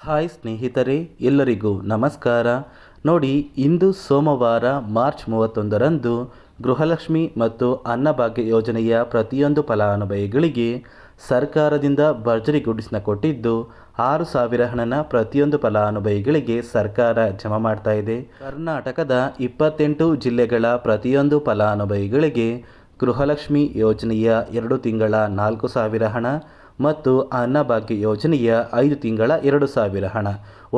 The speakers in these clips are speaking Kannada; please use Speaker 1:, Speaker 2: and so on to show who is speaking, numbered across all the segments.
Speaker 1: ಹಾಯ್ ಸ್ನೇಹಿತರೆ, ಎಲ್ಲರಿಗೂ ನಮಸ್ಕಾರ. ನೋಡಿ, ಇಂದು ಸೋಮವಾರ, ಮಾರ್ಚ್ ಮೂವತ್ತೊಂದರಂದು ಗೃಹಲಕ್ಷ್ಮಿ ಮತ್ತು ಅನ್ನಭಾಗ್ಯ ಯೋಜನೆಯ ಪ್ರತಿಯೊಂದು ಫಲಾನುಭವಿಗಳಿಗೆ ಸರ್ಕಾರದಿಂದ ಭರ್ಜರಿ ಗುಡಿಸಿನ ಕೊಟ್ಟಿದ್ದು, ಆರು ಸಾವಿರ ಹಣನ ಪ್ರತಿಯೊಂದು ಫಲಾನುಭವಿಗಳಿಗೆ ಸರ್ಕಾರ ಜಮಾ ಮಾಡ್ತಾ ಇದೆ. ಕರ್ನಾಟಕದ ಇಪ್ಪತ್ತೆಂಟು ಜಿಲ್ಲೆಗಳ ಪ್ರತಿಯೊಂದು ಫಲಾನುಭವಿಗಳಿಗೆ ಗೃಹಲಕ್ಷ್ಮಿ ಯೋಜನೆಯ ಎರಡು ತಿಂಗಳ ನಾಲ್ಕು ಸಾವಿರ ಹಣ ಮತ್ತು ಅನ್ನಭಾಗ್ಯ ಯೋಜನೆಯ ಐದು ತಿಂಗಳ ಎರಡು ಸಾವಿರ ಹಣ.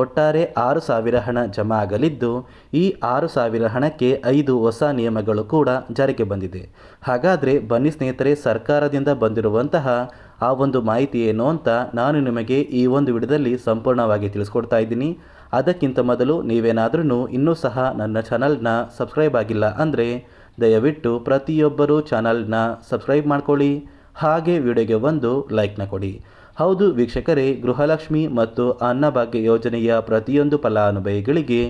Speaker 1: ಒಟ್ಟಾರೆ ಆರು ಸಾವಿರ ಹಣ ಜಮಾ ಆಗಲಿದ್ದು, ಈ ಆರು ಸಾವಿರ ಹಣಕ್ಕೆ ಐದು ಹೊಸ ನಿಯಮಗಳು ಕೂಡ ಜಾರಿಗೆ ಬಂದಿದೆ. ಹಾಗಾದರೆ ಬನ್ನಿ ಸ್ನೇಹಿತರೆ, ಸರ್ಕಾರದಿಂದ ಬಂದಿರುವಂತಹ ಆ ಒಂದು ಮಾಹಿತಿ ಏನು ಅಂತ ನಾನು ನಿಮಗೆ ಈ ಒಂದು ವಿಡಿಯೋದಲ್ಲಿ ಸಂಪೂರ್ಣವಾಗಿ ತಿಳಿಸ್ಕೊಡ್ತಾ ಇದ್ದೀನಿ. ಅದಕ್ಕಿಂತ ಮೊದಲು ನೀವೇನಾದ್ರೂ ಇನ್ನೂ ಸಹ ನನ್ನ ಚಾನಲ್ನ ಸಬ್ಸ್ಕ್ರೈಬ್ ಆಗಿಲ್ಲ ಅಂದರೆ ದಯವಿಟ್ಟು ಪ್ರತಿಯೊಬ್ಬರೂ ಚಾನಲ್ನ ಸಬ್ಸ್ಕ್ರೈಬ್ ಮಾಡ್ಕೊಳ್ಳಿ. ಹಾಗೆ ವಿಡಿಯೋಗೆ ಒಂದು ಲೈಕ್ನ ಕೊಡಿ. ಹೌದು ವೀಕ್ಷಕರೇ, ಗೃಹಲಕ್ಷ್ಮಿ ಮತ್ತು ಅನ್ನಭಾಗ್ಯ ಯೋಜನೆಯ ಪ್ರತಿಯೊಂದು ಫಲಾನುಭವಿಗಳಿಗೆ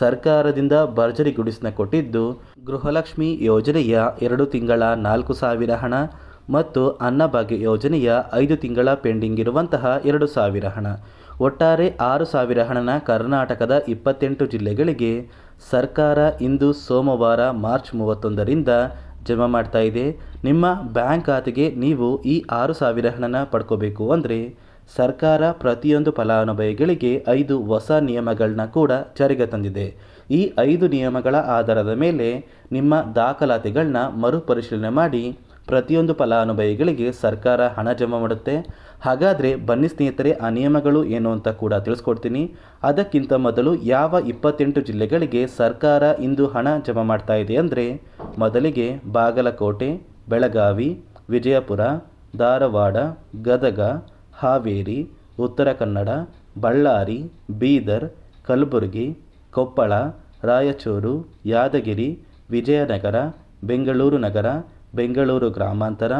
Speaker 1: ಸರ್ಕಾರದಿಂದ ಭರ್ಜರಿ ಗುಡಿಸಿನ ಕೊಟ್ಟಿದ್ದು, ಗೃಹಲಕ್ಷ್ಮಿ ಯೋಜನೆಯ ಎರಡು ತಿಂಗಳ ನಾಲ್ಕು ಸಾವಿರ ಹಣ ಮತ್ತು ಅನ್ನಭಾಗ್ಯ ಯೋಜನೆಯ ಐದು ತಿಂಗಳ ಪೆಂಡಿಂಗ್ ಇರುವಂತಹ ಎರಡು ಸಾವಿರ ಹಣ. ಒಟ್ಟಾರೆ ಆರು ಸಾವಿರ ಹಣನ ಕರ್ನಾಟಕದ ಇಪ್ಪತ್ತೆಂಟು ಜಿಲ್ಲೆಗಳಿಗೆ ಸರ್ಕಾರ ಇಂದು ಸೋಮವಾರ ಮಾರ್ಚ್ ಮೂವತ್ತೊಂದರಿಂದ ಜಮಾ ಮಾಡ್ತಾ ಇದೆ. ನಿಮ್ಮ ಬ್ಯಾಂಕ್ ಖಾತೆಗೆ ನೀವು ಈ ಆರು ಸಾವಿರ ಹಣನ ಪಡ್ಕೋಬೇಕು ಅಂದರೆ ಸರ್ಕಾರ ಪ್ರತಿಯೊಂದು ಫಲಾನುಭವಿಗಳಿಗೆ ಐದು ಹೊಸ ನಿಯಮಗಳನ್ನ ಕೂಡ ಜಾರಿಗೆ ತಂದಿದೆ. ಈ ಐದು ನಿಯಮಗಳ ಆಧಾರದ ಮೇಲೆ ನಿಮ್ಮ ದಾಖಲಾತಿಗಳನ್ನ ಮರುಪರಿಶೀಲನೆ ಮಾಡಿ ಪ್ರತಿಯೊಂದು ಫಲಾನುಭವಿಗಳಿಗೆ ಸರ್ಕಾರ ಹಣ ಜಮಾ ಮಾಡುತ್ತೆ. ಹಾಗಾದರೆ ಬನ್ನಿ ಸ್ನೇಹಿತರೆ, ಆ ನಿಯಮಗಳು ಏನು ಅಂತ ಕೂಡ ತಿಳಿಸ್ಕೊಡ್ತೀನಿ. ಅದಕ್ಕಿಂತ ಮೊದಲು ಯಾವ ಇಪ್ಪತ್ತೆಂಟು ಜಿಲ್ಲೆಗಳಿಗೆ ಸರ್ಕಾರ ಇಂದು ಹಣ ಜಮಾ ಮಾಡ್ತಾ ಇದೆ ಅಂದರೆ ಮೊದಲಿಗೆ ಬಾಗಲಕೋಟೆ, ಬೆಳಗಾವಿ, ವಿಜಯಪುರ, ಧಾರವಾಡ, ಗದಗ, ಹಾವೇರಿ, ಉತ್ತರ ಕನ್ನಡ, ಬಳ್ಳಾರಿ, ಬೀದರ್, ಕಲಬುರಗಿ, ಕೊಪ್ಪಳ, ರಾಯಚೂರು, ಯಾದಗಿರಿ, ವಿಜಯನಗರ, ಬೆಂಗಳೂರು ನಗರ ಬೆಂಗಳೂರು ಗ್ರಾಮಾಂತರ,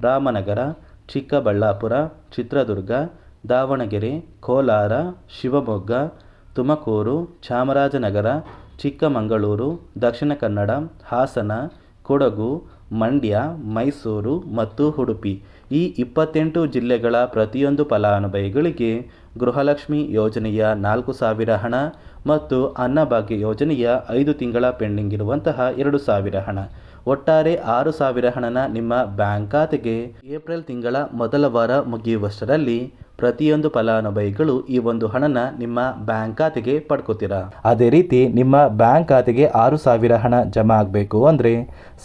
Speaker 1: ರಾಮನಗರ, ಚಿಕ್ಕಬಳ್ಳಾಪುರ, ಚಿತ್ರದುರ್ಗ, ದಾವಣಗೆರೆ, ಕೋಲಾರ, ಶಿವಮೊಗ್ಗ, ತುಮಕೂರು, ಚಾಮರಾಜನಗರ, ಚಿಕ್ಕಮಗಳೂರು, ದಕ್ಷಿಣ ಕನ್ನಡ, ಹಾಸನ, ಕೊಡಗು, ಮಂಡ್ಯ, ಮೈಸೂರು ಮತ್ತು ಉಡುಪಿ. ಈ ಇಪ್ಪತ್ತೆಂಟು ಜಿಲ್ಲೆಗಳ ಪ್ರತಿಯೊಂದು ಫಲಾನುಭವಿಗಳಿಗೆ ಗೃಹಲಕ್ಷ್ಮಿ ಯೋಜನೆಯ ನಾಲ್ಕು ಸಾವಿರ ಹಣ ಮತ್ತು ಅನ್ನಭಾಗ್ಯ ಯೋಜನೆಯ ಐದು ತಿಂಗಳ ಪೆಂಡಿಂಗ್ ಇರುವಂತಹ ಎರಡು ಸಾವಿರ ಹಣ. ಒಟ್ಟಾರೆ ಆರು ಸಾವಿರ ಹಣನ ನಿಮ್ಮ ಬ್ಯಾಂಕ್ ಖಾತೆಗೆ ಏಪ್ರಿಲ್ ತಿಂಗಳ ಮೊದಲ ವಾರ ಮುಗಿಯುವಷ್ಟರಲ್ಲಿ ಪ್ರತಿಯೊಂದು ಫಲಾನುಭವಿಗಳು ಈ ಒಂದು ಹಣನ ನಿಮ್ಮ ಬ್ಯಾಂಕ್ ಖಾತೆಗೆ ಪಡ್ಕೋತೀರಾ? ಅದೇ ರೀತಿ ನಿಮ್ಮ ಬ್ಯಾಂಕ್ ಖಾತೆಗೆ ಆರು ಸಾವಿರ ಹಣ ಜಮಾ ಆಗಬೇಕು ಅಂದರೆ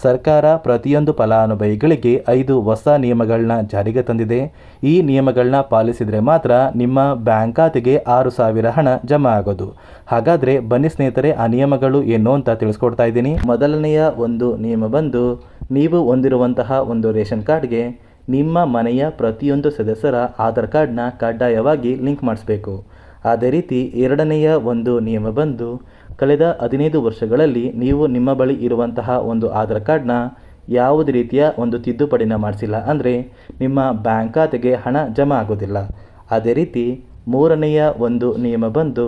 Speaker 1: ಸರ್ಕಾರ ಪ್ರತಿಯೊಂದು ಫಲಾನುಭವಿಗಳಿಗೆ ಐದು ಹೊಸ ನಿಯಮಗಳನ್ನ ಜಾರಿಗೆ ತಂದಿದೆ. ಈ ನಿಯಮಗಳನ್ನ ಪಾಲಿಸಿದರೆ ಮಾತ್ರ ನಿಮ್ಮ ಬ್ಯಾಂಕ್ ಖಾತೆಗೆ ಆರು ಸಾವಿರ ಹಣ ಜಮಾ ಆಗೋದು. ಹಾಗಾದರೆ ಬನ್ನಿ ಸ್ನೇಹಿತರೆ, ಆ ನಿಯಮಗಳು ಏನು ಅಂತ ತಿಳಿಸ್ಕೊಡ್ತಾ ಇದ್ದೀನಿ. ಮೊದಲನೆಯ ಒಂದು ನಿಯಮ ಬಂದು, ನೀವು ಹೊಂದಿರುವಂತಹ ಒಂದು ರೇಷನ್ ಕಾರ್ಡ್ಗೆ ನಿಮ್ಮ ಮನೆಯ ಪ್ರತಿಯೊಂದು ಸದಸ್ಯರ ಆಧಾರ್ ಕಾರ್ಡ್ನ ಕಡ್ಡಾಯವಾಗಿ ಲಿಂಕ್ ಮಾಡಿಸಬೇಕು. ಅದೇ ರೀತಿ ಎರಡನೆಯ ಒಂದು ನಿಯಮ ಬಂದು, ಕಳೆದ ಹದಿನೈದು ವರ್ಷಗಳಲ್ಲಿ ನೀವು ನಿಮ್ಮ ಬಳಿ ಇರುವಂತಹ ಒಂದು ಆಧಾರ್ ಕಾರ್ಡ್ನ ಯಾವುದೇ ರೀತಿಯ ಒಂದು ತಿದ್ದುಪಡಿನ ಮಾಡಿಸಿಲ್ಲ ಅಂದರೆ ನಿಮ್ಮ ಬ್ಯಾಂಕ್ ಖಾತೆಗೆ ಹಣ ಜಮಾ ಆಗೋದಿಲ್ಲ ಅದೇ ರೀತಿ ಮೂರನೆಯ ಒಂದು ನಿಯಮ ಬಂದು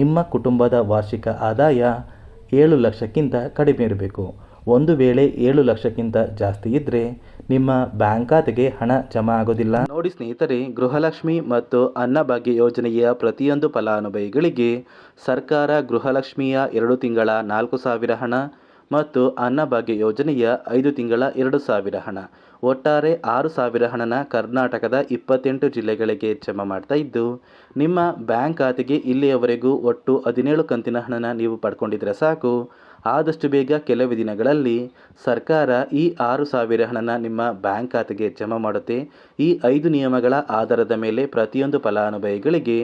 Speaker 1: ನಿಮ್ಮ ಕುಟುಂಬದ ವಾರ್ಷಿಕ ಆದಾಯ ಏಳು ಲಕ್ಷಕ್ಕಿಂತ ಕಡಿಮೆ ಇರಬೇಕು. ಒಂದು ವೇಳೆ ಏಳು ಲಕ್ಷಕ್ಕಿಂತ ಜಾಸ್ತಿ ಇದ್ದರೆ ನಿಮ್ಮ ಬ್ಯಾಂಕ್ ಖಾತೆಗೆ ಹಣ ಜಮಾ ಆಗೋದಿಲ್ಲ. ನೋಡಿ ಸ್ನೇಹಿತರೆ, ಗೃಹಲಕ್ಷ್ಮಿ ಮತ್ತು ಅನ್ನಭಾಗ್ಯ ಯೋಜನೆಯ ಪ್ರತಿಯೊಂದು ಫಲಾನುಭವಿಗಳಿಗೆ ಸರ್ಕಾರ ಗೃಹಲಕ್ಷ್ಮಿಯ ಎರಡು ತಿಂಗಳ ನಾಲ್ಕು ಸಾವಿರ ಹಣ ಮತ್ತು ಅನ್ನಭಾಗ್ಯ ಯೋಜನೆಯ ಐದು ತಿಂಗಳ ಎರಡು ಸಾವಿರ ಹಣ. ಒಟ್ಟಾರೆ ಆರು ಸಾವಿರ ಹಣನ ಕರ್ನಾಟಕದ ಇಪ್ಪತ್ತೆಂಟು ಜಿಲ್ಲೆಗಳಿಗೆ ಜಮಾ ಮಾಡ್ತಾ ಇದ್ದು, ನಿಮ್ಮ ಬ್ಯಾಂಕ್ ಖಾತೆಗೆ ಇಲ್ಲಿಯವರೆಗೂ ಒಟ್ಟು ಹದಿನೇಳು ಕಂತಿನ ಹಣನ ನೀವು ಪಡ್ಕೊಂಡಿದ್ರೆ ಸಾಕು. ಆದಷ್ಟು ಬೇಗ ಕೆಲವೇ ದಿನಗಳಲ್ಲಿ ಸರ್ಕಾರ ಈ ಆರು ಸಾವಿರ ಹಣನ ನಿಮ್ಮ ಬ್ಯಾಂಕ್ ಖಾತೆಗೆ ಜಮಾ ಮಾಡುತ್ತೆ. ಈ ಐದು ನಿಯಮಗಳ ಆಧಾರದ ಮೇಲೆ ಪ್ರತಿಯೊಂದು ಫಲಾನುಭವಿಗಳಿಗೆ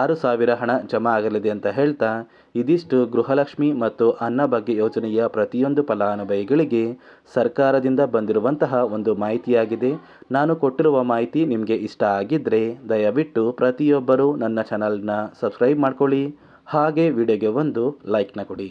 Speaker 1: ಆರು ಸಾವಿರ ಹಣ ಜಮಾ ಆಗಲಿದೆ ಅಂತ ಹೇಳ್ತಾ, ಇದಿಷ್ಟು ಗೃಹಲಕ್ಷ್ಮಿ ಮತ್ತು ಅನ್ನಭಾಗ್ಯ ಯೋಜನೆಯ ಪ್ರತಿಯೊಂದು ಫಲಾನುಭವಿಗಳಿಗೆ ಸರ್ಕಾರದಿಂದ ಬಂದಿರುವಂತಹ ಒಂದು ಮಾಹಿತಿಯಾಗಿದೆ. ನಾನು ಕೊಟ್ಟಿರುವ ಮಾಹಿತಿ ನಿಮಗೆ ಇಷ್ಟ ಆಗಿದ್ದರೆ ದಯವಿಟ್ಟು ಪ್ರತಿಯೊಬ್ಬರೂ ನನ್ನ ಚಾನಲ್ನ ಸಬ್ಸ್ಕ್ರೈಬ್ ಮಾಡ್ಕೊಳ್ಳಿ. ಹಾಗೆ ವಿಡಿಯೋಗೆ ಒಂದು ಲೈಕ್ನ ಕೊಡಿ.